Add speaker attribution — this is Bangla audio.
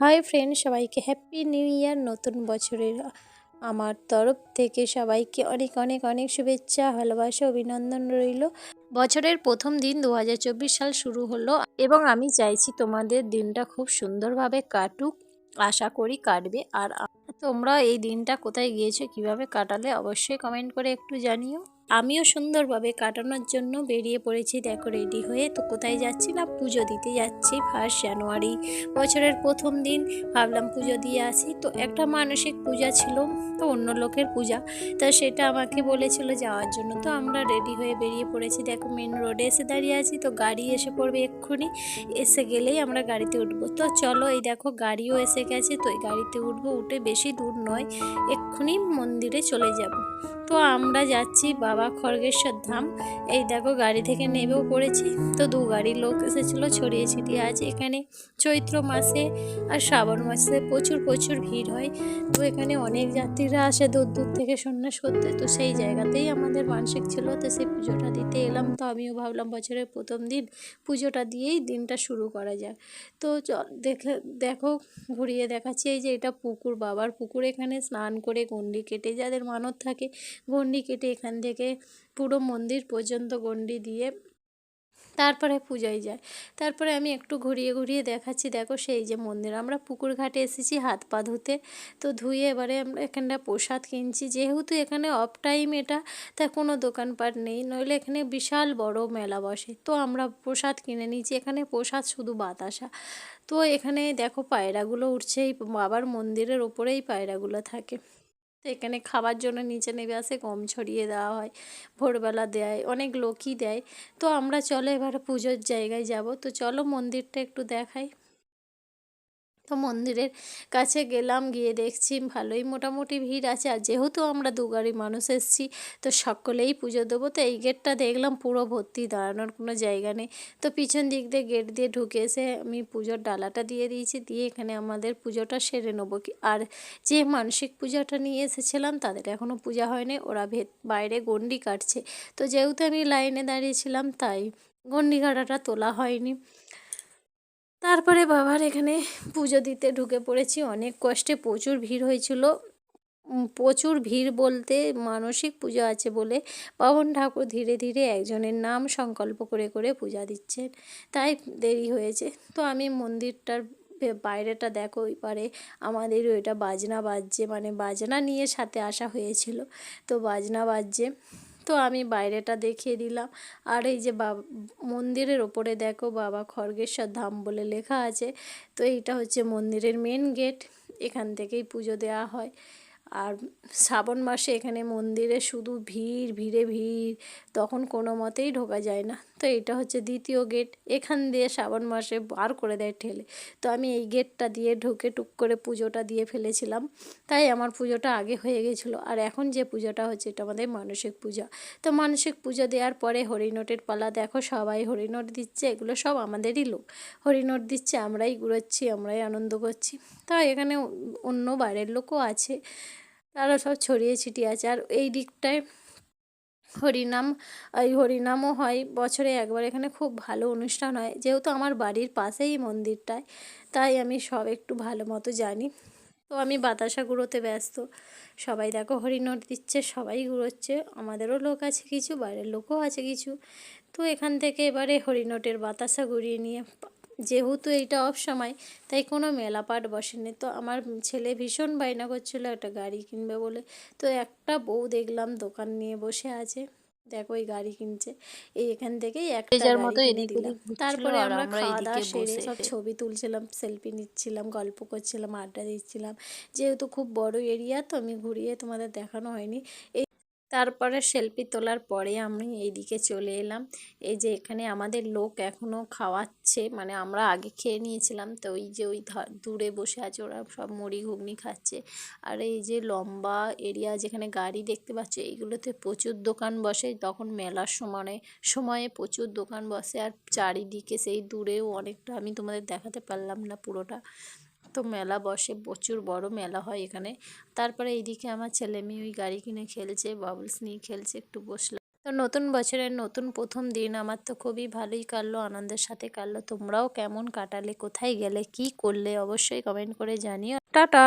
Speaker 1: হাই ফ্রেন্ড, সবাইকে হ্যাপি নিউ ইয়ার। নতুন বছরের আমার তরফ থেকে সবাইকে অনেক অনেক অনেক শুভেচ্ছা, ভালোবাসা, অভিনন্দন রইল। বছরের প্রথম দিন দু হাজার চব্বিশ সাল শুরু হলো এবং আমি চাইছি তোমাদের দিনটা খুব সুন্দরভাবে কাটুক। আশা করি কাটবে। আর তোমরা এই দিনটা কোথায় গিয়েছো, কীভাবে কাটালে, অবশ্যই কমেন্ট করে একটু জানিও। আমিও সুন্দরভাবে কাটানোর জন্য বেরিয়ে পড়েছি দেখো রেডি হয়ে। তো কোথায় যাচ্ছি না? পুজো দিতে যাচ্ছি ফার্স্ট জানুয়ারি বছরের প্রথম দিন। ভাবলাম পুজো দিয়ে আসি। তো একটা মানসিক পূজা ছিল, তো অন্য লোকের পূজা। তা সেটা আমাকে বলেছিল যাওয়ার জন্য। তো আমরা রেডি হয়ে বেরিয়ে পড়েছি। দেখো মেন রোডে এসে দাঁড়িয়ে আছি। তো গাড়ি এসে পড়বে এক্ষুনি। এসে গেলেই আমরা গাড়িতে উঠবো। তো চলো এই দেখো গাড়িও এসে গেছে। তো এই গাড়িতে উঠবো। উঠে বেশি দূর নয়। এক্ষুনি মন্দিরে চলে যাব। তো আমরা যাচ্ছি বাবা খড়গেশ্বর ধাম। এই দেখো গাড়ি থেকে নেবেও পড়েছি। তো দু গাড়ি লোক এসেছিল ছড়িয়ে ছিটিয়ে আছে এখানে। চৈত্র মাসে আর শ্রাবণ মাসে প্রচুর প্রচুর ভিড় হয়। তো এখানে অনেক যাত্রীরা আসে দূর দূর থেকে সন্ন্যাস করতে তো সেই জায়গাতেই আমাদের মানসিক ছিল। তো সেই পুজোটা দিতে এলাম। তো আমিও ভাবলাম বছরের প্রথম দিন পুজোটা দিয়েই দিনটা শুরু করা যায় তো দেখে, দেখো, ঘুরিয়ে দেখাচ্ছি। এই যে এটা পুকুর, বাবার পুকুর। এখানে স্নান করে গন্ডি কেটে যাদের মানত থাকে গন্ডি কেটে এখান থেকে পুরো মন্দির পর্যন্ত গন্ডি দিয়ে তারপরে পূজায় যায়। তারপরে আমি একটু ঘুরিয়ে ঘুরিয়ে দেখাচ্ছি, দেখো সেই যে মন্দির। আমরা পুকুর ঘাটে এসেছি হাত পা ধুতে। তো ধুয়ে এবারে আমরা এখানটা প্রসাদ কিনছি। যেহেতু এখানে অফ টাইম এটা, তা কোনো দোকানপাট নেই। নইলে এখানে বিশাল বড় মেলা বসে। তো আমরা প্রসাদ কিনে নিয়েছি। এখানে প্রসাদ শুধু বাতাসা। তো এখানে দেখো পায়রাগুলো উঠছে। এই বাবার মন্দিরের ওপরেই পায়রাগুলো থাকে। এখানে খাবার জন্য নিচে নেমে আসে, গম ছড়িয়ে দেওয়া হয়, ভোরবেলা দেয়, অনেক লোকই দেয়। তো আমরা চলো এবার পুজোর জায়গায় যাব। তো চলো মন্দিরটা একটু দেখাই। তো মন্দিরের কাছে গেলাম, গিয়ে দেখছি ভালোই মোটামুটি ভিড় আছে। আর যেহেতু আমরা দু গাড়ি মানুষ এসেছি, তো সকলেই পুজো দেবো। তো এই গেটটা দেখলাম পুরো ভর্তি, দাঁড়ানোর কোনো জায়গা নেই। তো পিছন দিক দিয়ে গেট দিয়ে ঢুকে এসে আমি পুজোর ডালাটা দিয়ে দিয়েছি, দিয়ে এখানে আমাদের পুজোটা সেরে নেব কি। আর যে মানসিক পূজাটা নিয়ে এসেছিলাম, তাদের এখনও পূজা হয়নি, ওরা ভেত, বাইরে গন্ডি কাটছে। তো যেহেতু আমি লাইনে দাঁড়িয়েছিলাম তাই গন্ডি কাটাটা তোলা হয়নি। তারপরে বাবার এখানে পুজো দিতে ঢুকে পড়েছি। অনেক কষ্টে প্রচুর ভিড় হয়েছিল। প্রচুর ভিড় বলতে মানসিক পুজো আছে বলে পাবন ঠাকুর ধীরে ধীরে একজনের নাম সংকল্প করে করে পূজা দিচ্ছেন। তাই দেরি হয়েছে। তো আমি মন্দিরটার বাইরেটা দেখো ওই পারে আমাদের ওইটা বাজনা বাজছে। মানে বাজনা নিয়ে সাথে আসা হয়েছিল। তো বাজনা বাজছে। তো আমি বাইরেটা দেখিয়ে দিলাম। আর এই যে বাবা, মন্দিরের ওপরে দেখো বাবা খড়গেশ্বর ধাম বলে লেখা আছে। তো এইটা হচ্ছে মন্দিরের মেন গেট এখান থেকেই পুজো দেওয়া হয়। আর শ্রাবণ মাসে এখানে মন্দিরে শুধু ভিড়, ভিড়ে ভিড়, তখন কোনো মতেই ঢোকা যায় না। তো এটা হচ্ছে দ্বিতীয় গেট। এখান দিয়ে শ্রাবণ মাসে বার করে দেয় ঠেলে। তো আমি এই গেটটা দিয়ে ঢুকে টুক করে পুজোটা দিয়ে ফেলেছিলাম। তাই আমার পুজোটা আগে হয়ে গেছিল। আর এখন যে পুজোটা হচ্ছে, এটা আমাদের মানসিক পূজা। তো মানসিক পুজো দেওয়ার পরে হরিনোটের পালা দেখো, সবাই হরিনোট দিচ্ছে। এগুলো সব আমাদেরই লোক। হরিনোট দিচ্ছে, আমরাই ঘুরোচ্ছি আমরাই আনন্দ করছি। তা এখানে অন্য বাইরের লোকও আছে। তারা সব ছড়িয়ে ছিটিয়ে আছে। আর এই দিকটায় হরিনাম, এই হরিনামও হয়। বছরে একবার এখানে খুব ভালো অনুষ্ঠান হয়। যেহেতু আমার বাড়ির পাশেই মন্দিরটায়, তাই আমি সব একটু ভালো মতো জানি। তো আমি বাতাসা গুঁড়োতে ব্যস্ত। সবাই দেখো হরিনোট দিচ্ছে, সবাই ঘুরোচ্ছে আমাদেরও লোক আছে কিছু, বাইরের লোকও আছে কিছু। তো এখান থেকে এবারে হরিনোটের বাতাসা ঘুরিয়ে নিয়ে যেহেতু এইটা অফ সময় তাই কোনো মেলাপাট বসেনি। তো আমার ছেলে ভীষণ বায়না করছিল একটা গাড়ি কিনবে বলে। তো একটা বউ দেখলাম দোকান নিয়ে বসে আছে। দেখো ওই গাড়ি কিনছে। এই এখান থেকেই একটা
Speaker 2: মতো ঘুরছিল
Speaker 1: তারপরে আমরা খাওয়া দাওয়া সেরে সব ছবি তুলছিলাম সেলফি নিচ্ছিলাম গল্প করছিলাম আড্ডা দিচ্ছিলাম। যেহেতু খুব বড় এরিয়া তো আমি ঘুরিয়ে তোমাদের দেখানো হয়নি। এই তারপরে সেলফি তোলার পরে আমি এইদিকে চলে এলাম। এই যে এখানে আমাদের লোক এখনও খাওয়াচ্ছে মানে আমরা আগে খেয়ে নিয়েছিলাম, তো ওই যে ওই দূরে বসে আছে ওরা সব মুড়ি ঘুগনি খাচ্ছে। আর এই যে লম্বা এরিয়া যেখানে গাড়ি দেখতে পাচ্ছি, এইগুলোতে প্রচুর দোকান বসে। তখন মেলার সময় সময়ে প্রচুর দোকান বসে, আর চারিদিকে সেই দূরেও অনেকটা আমি তোমাদের দেখাতে পারলাম না পুরোটা। তো মেলা বসে, প্রচুর বড় মেলা হয় এখানে। তারপরে এইদিকে আমার ছেলে মেয়ে ওই গাড়ি কিনে খেলছে বাবলস নিয়ে খেলছে, একটু বসলাম। তো নতুন বছরের নতুন প্রথম দিন আমার তো খুবই ভালোই কাটলো, আনন্দের সাথে কাটলো। তোমরাও কেমন কাটালে, কোথায় গেলে, কি করলে, অবশ্যই কমেন্ট করে জানিও। টাটা!